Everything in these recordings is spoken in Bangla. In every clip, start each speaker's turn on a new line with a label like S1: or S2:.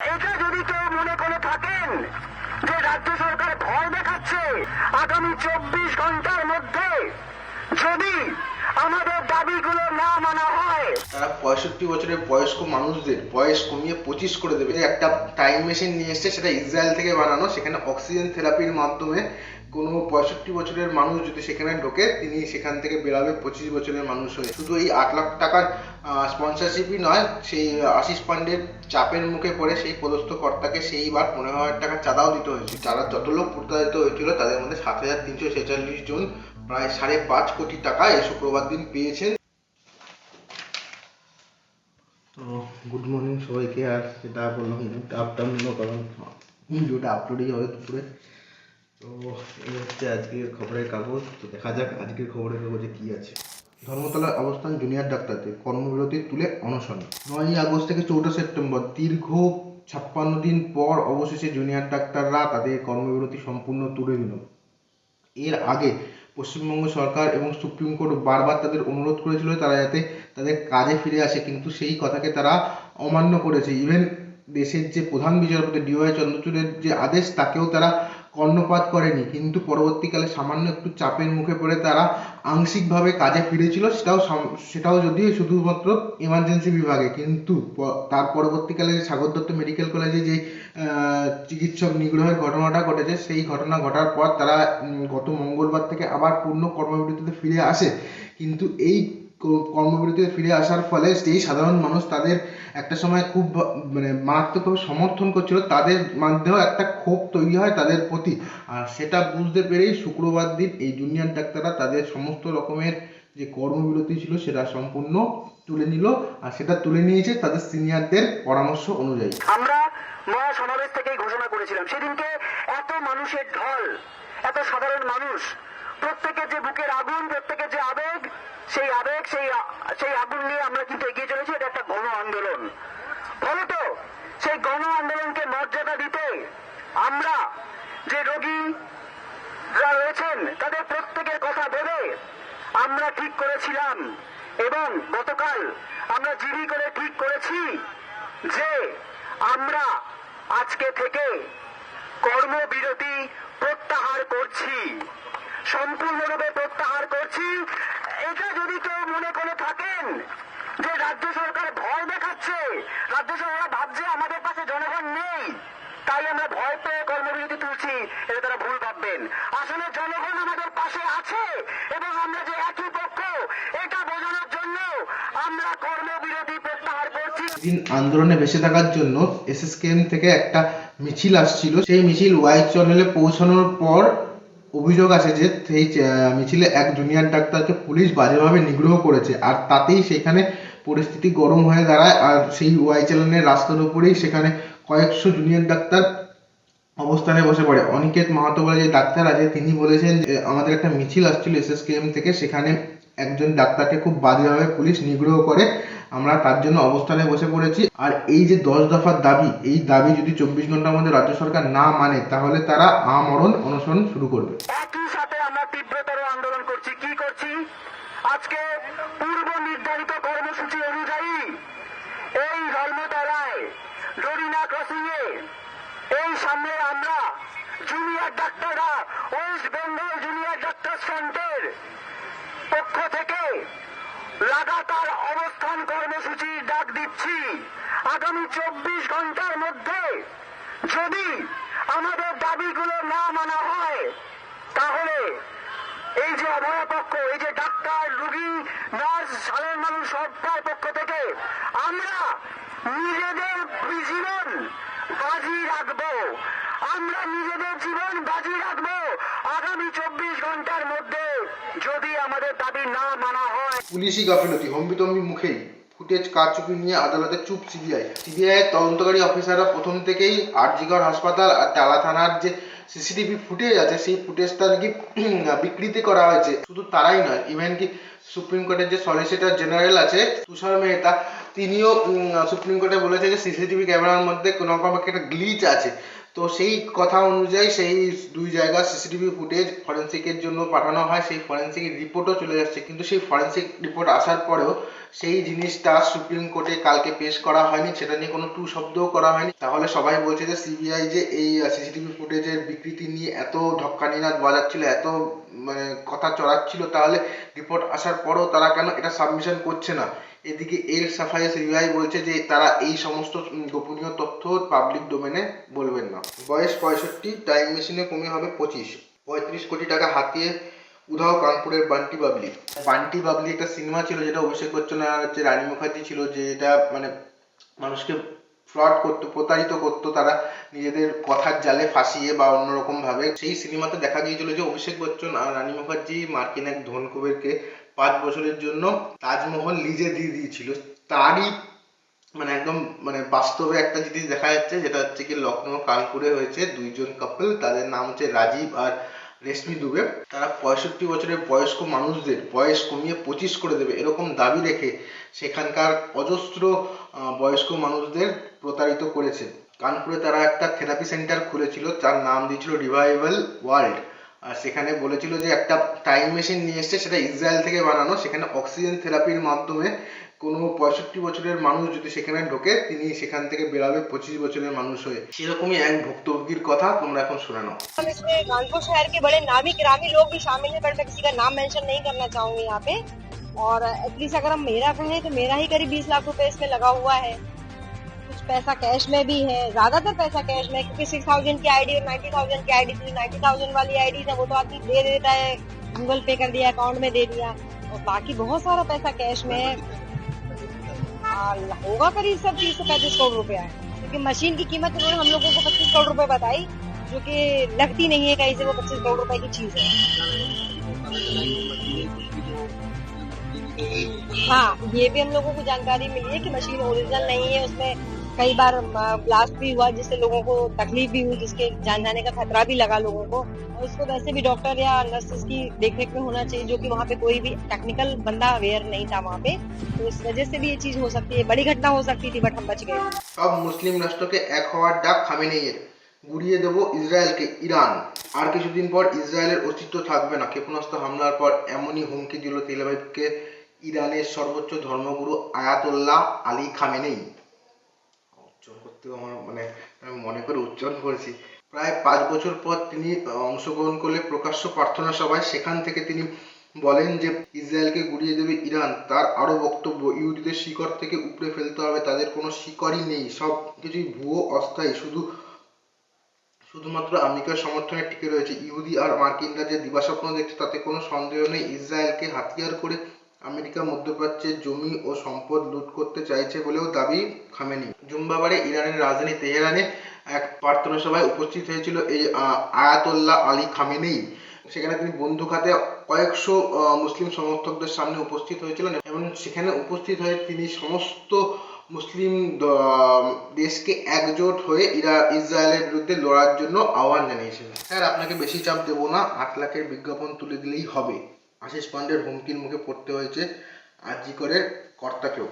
S1: এটা যদি কেউ মনে করে থাকেন যে রাজ্য সরকার ভয় দেখাচ্ছে, আগামী চব্বিশ ঘণ্টার মধ্যে যদি আমাদের দাবিগুলো না মানা হয়।
S2: তারা পঁয়ষট্টি বছরের বয়স্ক মানুষদের, বয়স কমিয়ে পঁচিশ করে দেবে। একটা টাইম মেশিন নিয়ে এসছে, সেটা ইসরায়েল থেকে বানানো। সেখানে অক্সিজেন থেরাপির মাধ্যমে কোনো পঁয়ষট্টি বছরের মানুষ যদি সেখানে ঢোকে, তিনি সেখান থেকে বেরাবে পঁচিশ বছরের মানুষ হয়ে। শুধু এই আট লাখ টাকার স্পন্সরশিপই নয়, সেই আশিস পান্ডের চাপের মুখে পড়ে সেই পদস্থ কর্তাকে সেইবার পনেরো হাজার টাকা চাঁদাও দিতে হয়েছে। যারা যত লোক প্রতারিত হয়েছিল, তাদের মধ্যে সাত হাজার তিনশো ছেচল্লিশ জন প্রায় সাড়ে পাঁচ কোটি টাকা এই শুক্রবার দিন পেয়েছেন। তো গুড মর্নিং সবাইকে, আর সেটা বললাম আফটারনুনও কারণ ভিডিওটা আপলোডই হবে দুপুরে। তো এই হচ্ছে আজকের খবরের কাগজ, তো দেখা যাক আজকের খবরের কাগজে কি আছে। ধর্মতলার অবস্থান জুনিয়র ডাক্তারদের কর্মবিরতি তুলে অনশন। নয়ই আগস্ট থেকে চৌঠা সেপ্টেম্বর, দীর্ঘ ছাপ্পান্ন দিন পর অবশেষে জুনিয়র ডাক্তাররা তাদের কর্মবিরতি সম্পূর্ণ তুলে নিল। এর আগে পশ্চিমবঙ্গ সরকার এবং সুপ্রিম কোর্ট বারবার তাদের অনুরোধ করেছিল তারা যাতে তাদের কাজে ফিরে আসে, কিন্তু সেই কথাকে তারা অমান্য করেছে। ইভেন দেশের যে প্রধান বিচারপতি ডিওয়াই চন্দ্রচূড়ের যে আদেশ, তাকেও তারা কর্ণপাত করেনি। কিন্তু পরবর্তীকালে সামান্য একটু চাপের মুখে পড়ে তারা আংশিকভাবে কাজে ফিরেছিল, সেটাও সেটাও যদিও শুধুমাত্র এমার্জেন্সি বিভাগে। কিন্তু তার পরবর্তীকালে সাগর দত্ত মেডিকেল কলেজে যে চিকিৎসক নিগ্রহের ঘটনাটা ঘটেছে। সেই ঘটনা ঘটার পর তারা গত মঙ্গলবার থেকে আবার পূর্ণ কর্মবিরতিতে ফিরে আসে। কিন্তু এই কর্মবিরতিতে ফিরে আসার ফলে সেই সাধারণ মানুষ তাদের একটা সময় খুব মানে মারাত্মকভাবে সমর্থন করছিল। তাদের মধ্যেও একটা ক্ষোভ তৈরি হয় তাদের প্রতি। আর সেটা বুঝতে পেরেই শুক্রবার দিন এই জুনিয়র ডাক্তাররা তাদের সমস্ত রকমের যে কর্মবিরতি ছিল সেটা সম্পূর্ণ তুলে নিল। আর সেটা তুলে নিয়েছে তাদের সিনিয়রদের পরামর্শ অনুযায়ী।
S1: আমরা মহা সমাবেশ থেকেই ঘোষণা করেছিলাম। সেদিনকে এত মানুষের ঢল, এত সাধারণ মানুষ, প্রত্যেকের যে বুকের আগুন, প্রত্যেকের যে আবেগ, সেই আবেগ, সেই সেই আগুন নিয়ে আমরা কিন্তু এগিয়ে চলেছি। এটা একটা গণ আন্দোলন। ফলত সেই গণ আন্দোলনকে মর্যাদা দিতে আমরা যে রোগী রয়েছেন, তাদের প্রত্যেকের কথা ভেবে আমরা ঠিক করেছিলাম এবং গতকাল আমরা জিডি করে ঠিক করেছি যে আমরা আজকে থেকে কর্মবিরতি প্রত্যাহার করছি। সম্পূর্ণরূপে প্রত্যাহার করছি। এটা যদি কেউ মনে করে থাকেন যে রাজ্য সরকার ভয় দেখাচ্ছে রাজ্য সরকার ভাবছে আমাদের পাশে জনগণ নেই তাই আমরা ভয় পেয়ে কর্মবিরতি তুলছি এটা তারা ভুল ভাববেন আসলে জনগণ আমাদের পাশে আছে এবং আমরা যে একই পক্ষ এটা বোঝানোর জন্য আমরা কর্মবিরতি
S2: দিন আন্দোলনে বেঁচে থাকার জন্য এসএসকেএম থেকে একটা মিছিল আসছিল। সেই মিছিল ওয়াই চ্যানেলে পৌঁছানোর পর অভিযোগ আছে যে সেই মিছিলে এক জুনিয়র ডাক্তারকে পুলিশ বাজেভাবে নিগ্রহ করেছে। আর তাতেই সেখানে পরিস্থিতি গরম হয়ে দাঁড়ায়। আর সেই ওয়াই চ্যানেলের রাস্তার উপরেই সেখানে কয়েকশো জুনিয়র ডাক্তার অবস্থানে বসে পড়ে। অনিকেত মাহাতো বলে যে ডাক্তার আছে, তিনি বলেছেন যে আমাদের একটা মিছিল আসছিল এসএসকেএম থেকে। সেখানে একজন ডাক্তারকে খুব বাজেভাবে পুলিশ নিগ্রহ করে, আমরা তার জন্য অবস্থানে বসে পড়েছি। আর এই যে দশ দফার দাবি, এই দাবি যদি চব্বিশ ঘণ্টার মধ্যে রাজ্য সরকার না মানে তাহলে তারা আমরণ অনশন শুরু করবে।
S1: একই সাথে আমরা তীব্রতর আন্দোলন করছি। কি করছি? আজকে পূর্ব নির্ধারিত কর্মসূচি অনুযায়ী এই ধর্মতলায় ক্রসিং এ এই সামনে আমরা জুনিয়র ডাক্তাররা ওয়েস্ট বেঙ্গল জুনিয়র ডাক্তার ফ্রন্টের পক্ষ থেকে লাগাতার অবস্থান কর্মসূচির ডাক দিচ্ছি। আগামী চব্বিশ ঘণ্টার মধ্যে যদি আমাদের দাবিগুলো না মানা হয়, তাহলে এই যে অভয় পক্ষ এই যে ডাক্তার, রুগী, নার্স, সাধারণ মানুষ সবার পক্ষ থেকে আমরা নিজেদের জীবন বাজি রাখব। আমরা নিজেদের জীবন বাজি রাখব। আগামী চব্বিশ ঘণ্টার মধ্যে যদি আমাদের দাবি না মানা হয়,
S2: পুলিশি গাফিলতি, হম্বিতম্বি মুখেই ফুটেজ কারচুপি নিয়ে আদালতে চুপ সিবিআই। সিবিআই তদন্তকারী অফিসাররা প্রথম থেকেই আরজিগড় হাসপাতাল আর টালা থানার যে সিসিটিভি ফুটেজ আছে, সেই ফুটেজটা নাকি বিকৃতি করা হয়েছে। শুধু তারাই নয়, ইভেন কি সুপ্রিম কোর্টের যে সলিসিটর জেনারেল আছে, তুষার মেহতা, তিনিও সুপ্রিম কোর্টে বলেছে যে সিসিটিভি ক্যামেরার মধ্যে কোনো রকম একটা গ্লিচ আছে। তো সেই কথা অনুযায়ী সেই দুই জায়গা সিসিটিভি ফুটেজ ফরেন্সিকের জন্য পাঠানো হয়, সেই ফরেন্সিক রিপোর্টও চলে যাচ্ছে। কিন্তু সেই ফরেন্সিক রিপোর্ট আসার পরেও সেই জিনিসটা সুপ্রিম কোর্টে কালকে পেশ করা হয়নি, সেটা নিয়ে কোনো টু শব্দও করা হয়নি। তাহলে সবাই বলছে যে সিবিআই যে এই সিসিটিভি ফুটেজের বিকৃতি নিয়ে এত ঢক্কানিনাদ বাজাচ্ছিল এত মানে কথা চড়াচ্ছিল, তাহলে রিপোর্ট আসার পরেও তারা কেন এটা সাবমিশন করছে না? এদিকে এর সাফাইয়ে সিবিআই বলছে যে তারা এই সমস্ত গোপনীয় তথ্য পাবলিক ডোমেনে বলবেন না। বয়স পঁয়ষট্টি টাইম মেশিনে কমে হবে পঁচিশ। পঁয়ত্রিশ কোটি টাকা হাতিয়ে উধাও কানপুরের বান্টি বাবলি। বান্টি বাবলি একটা সিনেমা ছিল যেটা অভিষেক বচ্চন আর হচ্ছে রানী মুখার্জি ছিল, যে এটা মানে মানুষকে ফ্রড করতো, প্রতারিত করতো, তারা নিজেদের কথার জালে ফাঁসিয়ে বা অন্যরকম ভাবে সেই সিনেমাতে দেখা গিয়েছিল যে অভিষেক বচ্চন আর রানী মুখার্জি, মার্কিন এক ধন কুবেরকে পাঁচ বছরের জন্য তাজমহল লিজে দিয়ে দিয়েছিল। তারই মানে একদম মানে বাস্তবে একটা জিনিস দেখা যাচ্ছে, যেটা হচ্ছে কি লখনৌ কানপুরে হয়েছে দুইজন কাপল তাদের নাম হচ্ছে রাজীব আর রেশমি দুবে। তারা পঁয়ষট্টি বছরের বয়স্ক মানুষদের বয়স কমিয়ে পঁচিশ করে দেবে এরকম দাবি রেখে সেখানকার অজস্র বয়স্ক মানুষদের প্রতারিত করেছে। কানপুরে তারা একটা থেরাপি সেন্টার খুলেছিল, যার নাম দিয়েছিল রিভাইভাল ওয়ার্ল্ড আর সেখানে বলেছিল যে একটা টাইম মেশিন নিয়ে এসছে সেটা ইসরায়েল থেকে বানানো সেখানে অক্সিজেন থেরাপির মাধ্যমে কোনো পঁয়ষট্টি বছরের মানুষ যদি সেখানে ঢোকে তিনি সেখান থেকে বেরাবে পঁচিশ বছরের মানুষ হয়ে সেরকমই এক ভুক্তভোগীর কথা তোমরা এখন শুনে নাও
S3: हम इसमें कानपुर शहर के बड़े नामी गिरामी लोग भी शामिल हैं पर मैं किसी का नाम मेंशन नहीं करना चाहूंगी यहाँ पे और एटलीस्ट अगर हम मेरा कहें तो मेरा ही करीब बीस लाख रुपए इसमें लगा हुआ है कुछ पैसा कैश में भी है, ज़्यादातर पैसा कैश में क्योंकि सिक्स थाउज़ेंड की आईडी और नाइन्टी थाउज़ेंड की आईडी थी नाइन्टी थाउज़ेंड वाली आईडी है वो तो आदमी दे देता है गूगल पे कर दिया अकाउंट में दे दिया, और बाकी बहुत सारा पैसा कैश में है। होगा करीब सब तीस से पैंतीस करोड़ रुपया क्योंकि मशीन की कीमत उन्होंने हम लोगों को पच्चीस करोड़ रुपए बताई, जो कि लगती नहीं है कहीं से वो पच्चीस करोड़ रुपए की चीज़ है। हाँ ये भी हम लोगों को जानकारी मिली है कि मशीन ओरिजिनल नहीं है, उसमें कई बार ब्लास्ट भी हुआ जिससे लोगों को तकलीफ भी हुई जिसके जान जाने का खतरा भी लगा लोगों को और उसको वैसे भी डॉक्टर या नर्सेस की देखरेख में होना चाहिए जो कि वहाँ पे कोई भी टेक्निकल बंदा अवेयर नहीं था वहाँ पे तो इस वजह से भी ये चीज हो सकती है बड़ी घटना हो सकती थी बट हम बच गए
S2: সব মুসলিম রাষ্ট্রকে এক হওয়ার ডাক খামেনেইয়ের গুড়িয়ে দেব ইসরায়েলকে ইরান আর কিছুদিন পর ইসরায়েলের অস্তিত্ব থাকবে না ক্ষেপণাস্ত্র হামলার পর এমনই হুমকি দিল তেলাবাইবকে ইরানের সর্বোচ্চ ধর্মগুরু আয়াতোল্লাহ আলী খামেনেই আমার মানে আমি মনে করে উচ্চারণ করেছি। প্রায় পাঁচ বছর পর তিনি অংশগ্রহণ করলে প্রকাশ্য প্রার্থনা সভায় সেখান থেকে তিনি বলেন যে, ইসরায়েলকে গুড়িয়ে দেবে ইরান। তার আরও বক্তব্য, ইহুদিদের শিকড় থেকে উপড়ে ফেলতে হবে, তাদের কোনো শিকড়ই নেই। সব কিছুই ভুয়ো অস্থায়ী। শুধু, শুধুমাত্র আমেরিকার সমর্থনে টিকে রয়েছে। ইহুদি আর মার্কিনরা যে দিবাস্বপ্ন দেখছে, তাতে কোনো সন্দেহ নেই। ইসরায়েলকে হাতিয়ার করে আমেরিকা মধ্যপ্রাচ্যের জমি ও সম্পদ লুট করতে চাইছে বলেও দাবি খামেনি জুম্বাবারে ইরানের রাজধানী তেহরানে এক প্রার্থনা সভায় উপস্থিত হয়েছিল এই আহ, আয়াতোল্লাহ আলী খামেনেই সেখানে তিনি বন্দুক হাতে কয়েকশো মুসলিম সমর্থকদের সামনে উপস্থিত হয়েছিলেন এবং সেখানে উপস্থিত হয়ে তিনি সমস্ত মুসলিম দেশকে একজোট হয়ে ইরা ইসরায়েলের বিরুদ্ধে লড়ার জন্য আহ্বান জানিয়েছিলেন। স্যার আপনাকে বেশি চাপ দেবো না আট লাখের বিজ্ঞাপন তুলে দিলেই হবে। আশিস পান্ডের হুমকির মুখে পড়তে হয়েছে আজি করের কর্তাকেও।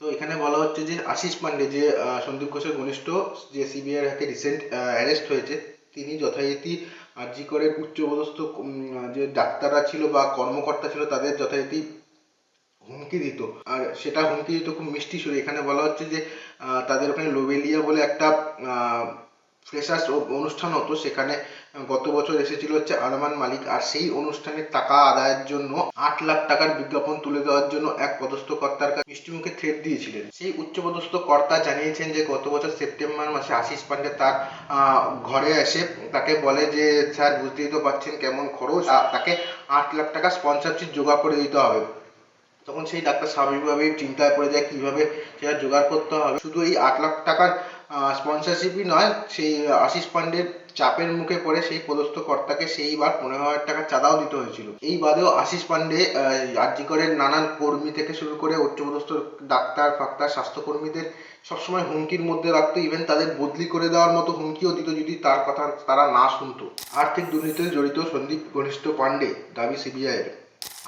S2: তো এখানে বলা হচ্ছে যে আশিস পান্ডে যে সন্দীপ ঘোষের ঘনিষ্ঠ যে সিবিআই হাতে রিসেন্ট অ্যারেস্ট হয়েছে, তিনি যথারীতি আরজি করের উচ্চপদস্থ যে ডাক্তাররা ছিল বা কর্মকর্তা ছিল, তাদের যথারীতি হুমকি দিত। আর সেটা হুমকি দিত খুব মিষ্টি সুরে। এখানে বলা হচ্ছে যে তাদের ওখানে লোবেলিয়া বলে একটা ফ্রেশার্স অনুষ্ঠান হতো। সেখানে গত বছর এসেছিল হচ্ছে আরমান মালিক, আর সেই অনুষ্ঠানের টাকা আদায়ের জন্য আট লাখ টাকার বিজ্ঞাপন তুলে দেওয়ার জন্য এক পদস্থ কর্তার কাছে মিষ্টিমুখে থ্রেট দিয়েছিলেন। সেই উচ্চপদস্থ কর্তা জানিয়েছেন যে, গত বছর সেপ্টেম্বর মাসে আশিস পান্ডে তার ঘরে এসে তাকে বলে যে, স্যার, বুঝতেই তো পারছেন কেমন খরচ তাকে আট লাখ টাকা স্পন্সরশিপ জোগাড় করে দিতে হবে। তখন সেই ডাক্তার স্বাভাবিকভাবেই চিন্তায় পড়ে যায়, কীভাবে সেটা জোগাড় করতে হবে। শুধু এই আট লাখ টাকার স্পন্সরশিপই নয়, সেই আশিস পান্ডের চাপের মুখে পড়ে সেই পদস্থ কর্তাকে সেইবার পনেরো হাজার টাকা চাঁদাও দিতে হয়েছিল। এই বাদেও আশিস পান্ডে আরজিকরের নানান কর্মী থেকে শুরু করে উচ্চপদস্থ ডাক্তার, ফাক্তার, স্বাস্থ্যকর্মীদের সবসময় হুমকির মধ্যে রাখতো ইভেন তাদের বদলি করে দেওয়ার মতো হুমকিও দিত যদি তার কথা তারা না শুনতো। আর্থিক দুর্নীতিতে জড়িত সন্দীপ ঘনিষ্ঠ পান্ডে, দাবি সিবিআইয়ের।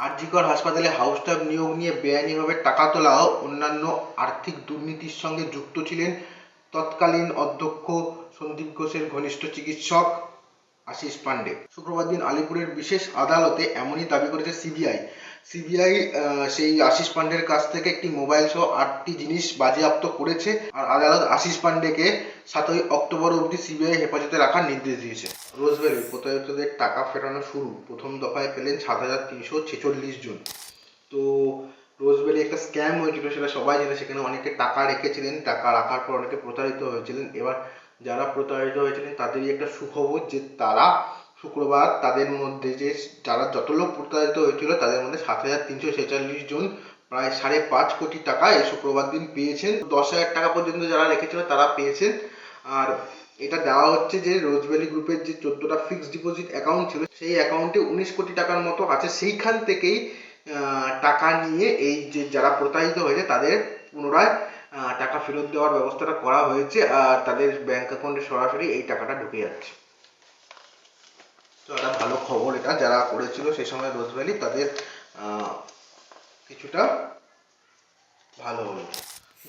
S2: আরজিকর হাসপাতালে হাউস স্টাফ নিয়োগ নিয়ে বেআইনিভাবে টাকা তোলাও অন্যান্য আর্থিক দুর্নীতির সঙ্গে যুক্ত ছিলেন তৎকালীন অধ্যক্ষ সন্দীপ ঘোষের ঘনিষ্ঠ চিকিৎসক আশিস পান্ডে শুক্রবার দিন আলিপুরের বিশেষ আদালতে এমনই দাবি করেছে সিবিআই। সিবিআই সেই আশিস পান্ডের কাছ থেকে একটি মোবাইল সহ আটটি জিনিস বাজেয়াপ্ত করেছে আর আদালত আশিস পান্ডেকে সাতই অক্টোবর অবধি সিবিআই হেফাজতে রাখার নির্দেশ দিয়েছে। রোজভ্যালি প্রতারিতদের টাকা ফেরানো শুরু। প্রথম দফায় পেলেন সাত হাজার তিনশো ছেচল্লিশ জন। তো রোজভ্যালি একটা স্ক্যাম হয়েছিল, সেটা সবাই জানে, সেখানে অনেকে টাকা রেখেছিলেন। টাকা রাখার পর অনেকে প্রতারিত হয়েছিলেন। এবার যারা প্রতারিত হয়েছিলেন, তাদেরই একটা সুখবর যে তারা শুক্রবার তাদের মধ্যে যে যারা যত লোক প্রতারিত হয়েছিল, তাদের মধ্যে সাত হাজার তিনশো ছেচল্লিশ জন প্রায় সাড়ে পাঁচ কোটি টাকা এই শুক্রবার দিন পেয়েছেন। দশ হাজার টাকা পর্যন্ত যারা রেখেছিল, তারা পেয়েছেন। আর এটা দেওয়া হচ্ছে যে রোজভ্যালি গ্রুপের যে চোদ্দটা ফিক্সড ডিপোজিট অ্যাকাউন্ট ছিল, সেই অ্যাকাউন্টে উনিশ কোটি টাকার মতো আছে। সেইখান থেকেই টাকা নিয়ে এই যে যারা প্রতারিত হয়েছে, তাদের পুনরায় টাকা ফেরত দেওয়ার ব্যবস্থাটা করা হয়েছে আর তাদের ব্যাংক অ্যাকাউন্টে সরাসরি এই টাকাটা ঢুকে যাচ্ছে। তো একটা ভালো খবর এটা, যারা করেছিল সেই সময় রোজ ভ্যালি তাদের কিছুটা ভালো হলো।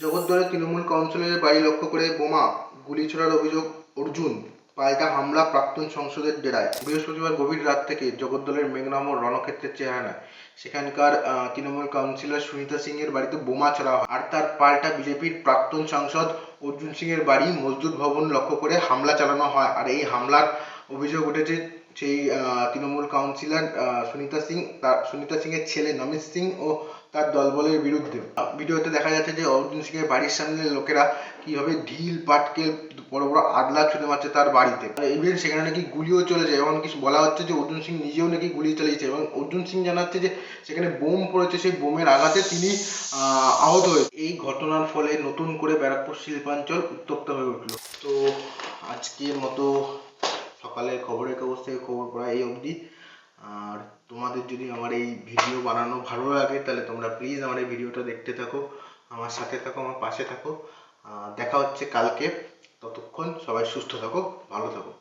S2: জগদ্দলের তৃণমূল কাউন্সিলরের বাড়ি লক্ষ্য করে বোমা, গুলি ছোড়ার অভিযোগ অর্জুন। পাল্টা হামলা প্রাক্তন সংসদের ডেরায়। বৃহস্পতিবার গভীর রাত থেকে জগদ্দলের মেঘনাম ও রণক্ষেত্রের চেহারা সেখানকার তৃণমূল কাউন্সিলর সুনিতা সিং এর বাড়িতে বোমা চড়া হয়। আর তার পাল্টা বিজেপির প্রাক্তন সাংসদ অর্জুন সিং এর বাড়ি মজদুর ভবন লক্ষ্য করে হামলা চালানো হয়। আর এই হামলার অভিযোগ উঠেছে সেই তৃণমূল কাউন্সিলর সুনিতা সিং তার সুনিতা সিং এর ছেলে নমিত সিং ও তার দলবলের বিরুদ্ধে। ভিডিওতে দেখা যাচ্ছে যে অর্জুন সিং এর বাড়ির সামনে লোকেরা কীভাবে ঢিল পাটকেল বড় বড় আদলা ছুঁড়ে মারছে তার বাড়িতে। ইভেন সেখানে নাকি গুলিও চলে যায় কিছু বলা হচ্ছে যে অর্জুন সিং নিজেও নাকি গুলি চালিয়েছে এবং অর্জুন সিং জানাচ্ছে যে সেখানে বোম পড়েছে সেই বোমের আঘাতে তিনি আহ, আহত হয়েছে। এই ঘটনার ফলে নতুন করে ব্যারাকপুর শিল্পাঞ্চল উত্তপ্ত হয়ে উঠল। তো আজকের মতো সকালের খবরের কাগজ থেকে খবর পড়া এই অবধি। আর তোমাদের যদি আমার এই ভিডিও বানানো ভালো লাগে, তাহলে তোমরা প্লিজ আমার এই ভিডিওটা দেখতে থাকো, আমার সাথে থাকো, আমার পাশে থাকো। দেখা হচ্ছে কালকে। ততক্ষণ সবাই সুস্থ থাকো, ভালো থাকো।